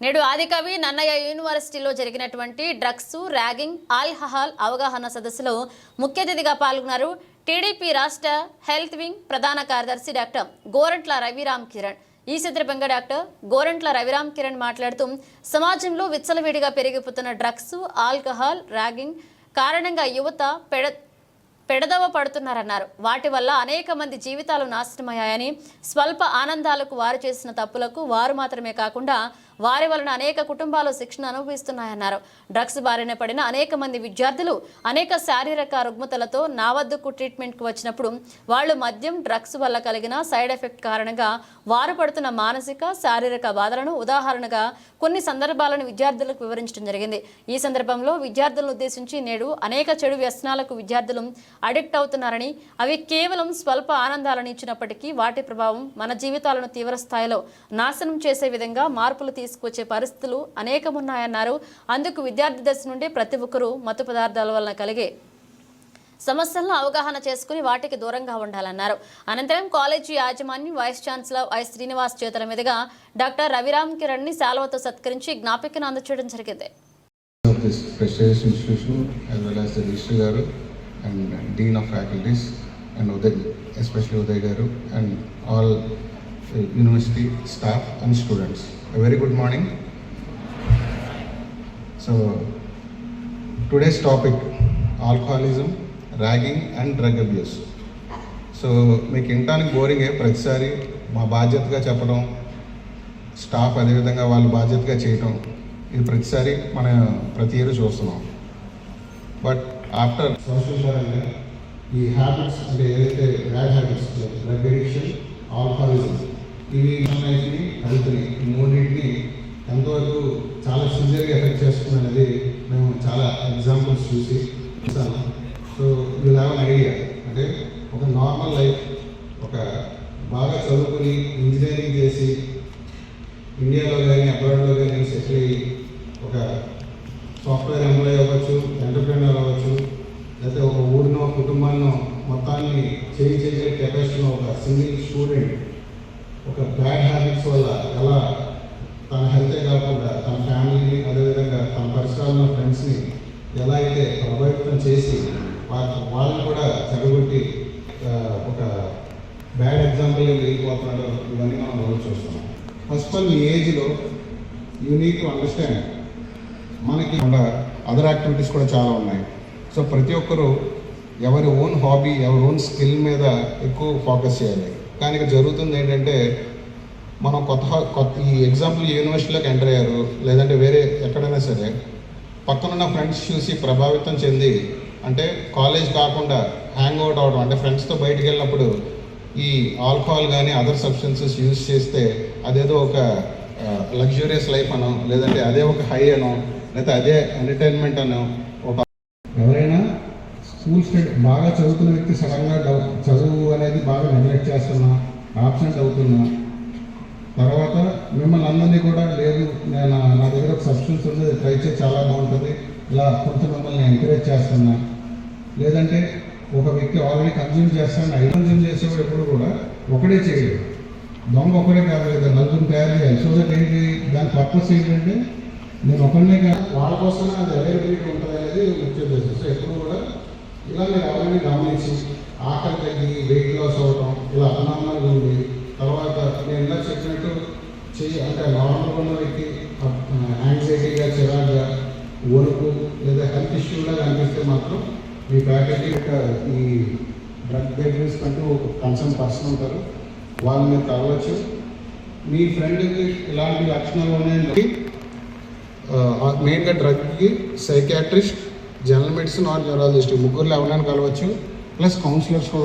నేడు ఆదికవి నన్నయ్య యూనివర్సిటీలో జరిగినటువంటి డ్రగ్స్ ర్యాగింగ్ ఆల్కహాల్ అవగాహన సదస్సులో ముఖ్య అతిథిగా పాల్గొన్నారు టీడీపీ రాష్ట్ర హెల్త్ వింగ్ ప్రధాన కార్యదర్శి డాక్టర్ గోరంట్ల రవిరామ్ కిరణ్. ఈ సందర్భంగా డాక్టర్ గోరంట్ల రవిరామ్ కిరణ్ మాట్లాడుతూ సమాజంలో విచ్చలవిడిగా పెరిగిపోతున్న డ్రగ్స్ ఆల్కహాల్ ర్యాగింగ్ కారణంగా యువత పెడ పెడదవ పడుతున్నారన్నారు. వాటి వల్ల అనేక మంది జీవితాలు నాశనమయ్యాయని స్వల్ప ఆనందాలకు వారు చేసిన తప్పులకు వారు మాత్రమే కాకుండా వారి వలన అనేక కుటుంబాలు శిక్షణ అనుభవిస్తున్నాయన్నారు. డ్రగ్స్ బారిన పడిన అనేక మంది విద్యార్థులు అనేక శారీరక రుగ్మతలతో నా వద్దకు ట్రీట్మెంట్కి వచ్చినప్పుడు వాళ్ళు మద్యం డ్రగ్స్ వల్ల కలిగిన సైడ్ ఎఫెక్ట్ కారణంగా వారు పడుతున్న మానసిక శారీరక బాధలను ఉదాహరణగా కొన్ని సందర్భాలను విద్యార్థులకు వివరించడం జరిగింది. ఈ సందర్భంలో విద్యార్థులను ఉద్దేశించి నేడు అనేక చెడు వ్యసనాలకు విద్యార్థులు అడిక్ట్ అవుతున్నారని అవి కేవలం స్వల్ప ఆనందాలను ఇచ్చినప్పటికీ వాటి ప్రభావం మన జీవితాలను తీవ్ర స్థాయిలో నాశనం చేసే విధంగా మార్పులు తీసుకొచ్చే పరిస్థితులు అనేకమున్నాయన్నారు. అందుకు విద్యార్థి దశ నుండి ప్రతి ఒక్కరూ మత్తు పదార్థాల వలన కలిగే సమస్యలను అవగాహన చేసుకుని వాటికి దూరంగా ఉండాలన్నారు. అనంతరం కాలేజీ యాజమాన్యం వైస్ ఛాన్సలర్ వై శ్రీనివాస్ చేతుల మీదుగా డాక్టర్ రవిరామ్ కిరణ్ని శాలువతో సత్కరించి జ్ఞాపికను అందచేయడం జరిగింది. Of this prestigious institution Garu and Dean of Faculties and Uday, very good morning so today's topic alcoholism ragging and drug abuse so మీకు వినటానికి బోరింగే ప్రతిసారి మా బాధ్యతగా చెప్పడం స్టాఫ్ అదేవిధంగా వాళ్ళు బాధ్యతగా చేయటం ఇది ప్రతిసారి మన ప్రతి ఇయర్ చూస్తున్నాం. బట్ ఆఫ్టర్ సోషల్ పరంగా ఈ హ్యాబిట్స్ అంటే ఏదైతే bad habits drug addiction alcoholism ఇవి లైఫ్ని హెల్త్ని ఈ మూడింటిని ఎంతవరకు చాలా సివియర్గా ఎఫెక్ట్ చేస్తుంది అనేది మేము చాలా ఎగ్జాంపుల్స్ చూసి చూసాము సో ఇది హ్యావ్ ఐడియా అంటే ఒక నార్మల్ లైఫ్ ఒక బాగా చదువుకుని ఇంజనీరింగ్ చేసి ఇండియాలో కానీ అబ్రాడ్లో కానీ సెటిల్ అయ్యి ఒక సాఫ్ట్వేర్ ఎంప్లాయ్ అవ్వచ్చు ఎంటర్ప్రీనర్ అవ్వచ్చు లేకపోతే ఒక ఊరినో కుటుంబాన్నో మొత్తాన్ని చేయి చేసే కెపాసిటీలో ఒక సింగిల్ స్టూడెంట్ ఒక బ్యాడ్ హ్యాబిట్స్ వల్ల ఎలా తన హెల్తే కాకుండా తన ఫ్యామిలీని అదేవిధంగా తన పరిసరాల్లో ఫ్రెండ్స్ని ఎలా అయితే ప్రభావితం చేసి వాళ్ళ వాళ్ళని కూడా చెడగొట్టి ఆ, ఒక బ్యాడ్ ఎగ్జాంపుల్ వెళ్ళిపోతున్నాడో ఇవన్నీ మనం రోజు చూస్తున్నాం. ఫస్ట్ ఆఫ్ ఆల్ ఈ ఏజ్లో యూ నీడ్ టు అండర్స్టాండ్ మనకి అదర్ యాక్టివిటీస్ కూడా చాలా ఉన్నాయి. సో ప్రతి ఒక్కరూ ఎవరి ఓన్ హాబీ ఎవరి ఓన్ స్కిల్ మీద ఎక్కువ ఫోకస్ చేయాలి. కానీ ఇక్కడ జరుగుతుంది ఏంటంటే మనం కొత్త కొత్త ఈ ఎగ్జాంపుల్ యూనివర్సిటీలోకి ఎంటర్ అయ్యారు లేదంటే వేరే ఎక్కడైనా సరే పక్కనున్న ఫ్రెండ్స్ చూసి ప్రభావితం చెంది అంటే కాలేజ్ కాకుండా హ్యాంగ్ అవుట్ అవడం అంటే ఫ్రెండ్స్తో బయటికి వెళ్ళినప్పుడు ఈ ఆల్కహాల్ కానీ అదర్ సబ్స్టెన్సెస్ యూజ్ చేస్తే అదేదో ఒక లగ్జూరియస్ లైఫ్ అనో లేదంటే అదే ఒక హై అనో లేకపోతే అదే ఎంటర్టైన్మెంట్ అనో ఒక ఎవరైనా స్కూల్ స్టడీ బాగా చదువుతున్న వ్యక్తి సడన్గా డౌ- చదువు అనేది బాగా నెగ్లెక్ట్ చేస్తున్నా ఆబ్సెంట్ అవుతున్నా తర్వాత మిమ్మల్ని అందరినీ కూడా లేదు నేను నా దగ్గర ఒక సబ్స్టెన్స్ ఉంది ట్రై చేసి చాలా బాగుంటుంది. ఇలా కొంచెం మిమ్మల్ని ఎంకరేజ్ చేస్తున్నా. లేదంటే ఒక వ్యక్తి ఆల్రెడీ కన్జ్యూమ్ చేస్తాను ఐదు కన్జ్యూమ్ చేసేవాడు ఎప్పుడు కూడా ఒకడే చేయడు. దొంగ ఒకడే కాదు కదా నలుగురు తయారు చేయాలి. సో దట్ ఏంటి? దాని పర్పస్ ఏంటంటే నేను ఒకరినే కాదు వాళ్ళ కోసం అది అవైలబిలిటీ ఉంటుంది అనేది ముఖ్య ఉద్దేశం. సో ఎప్పుడు కూడా ఇలా మీరు ఆల్రెడీ గమనించి ఆకలి తగ్గి వెయిట్ లాస్ అవ్వడం ఇలా అనామాలుగా ఉంది తర్వాత నేను ఇలా చెప్పినట్టు చెయ్యి అంటే నార్మల్ ఉన్న వ్యక్తి యాంగ్జైటీగా చిరాగ్గా వణుకు లేదా హెల్త్ ఇష్యూలా కనిపిస్తే మాత్రం మీ ఫ్యాకల్టీ ఈ డ్రగ్ డెలివరీస్ కంటూ ఒక కన్సర్న్ పర్సన్ ఉంటారు. వాళ్ళు మీరు కలవచ్చు. మీ ఫ్రెండ్కి ఇలాంటి లక్షణాలు ఉన్నాయండి మెయిన్గా డ్రగ్కి psychiatrist general medicine or neurologist ముగ్గురులో ఎవరైనా కలవచ్చు. ప్లస్ కౌన్సిలర్స్ కూడా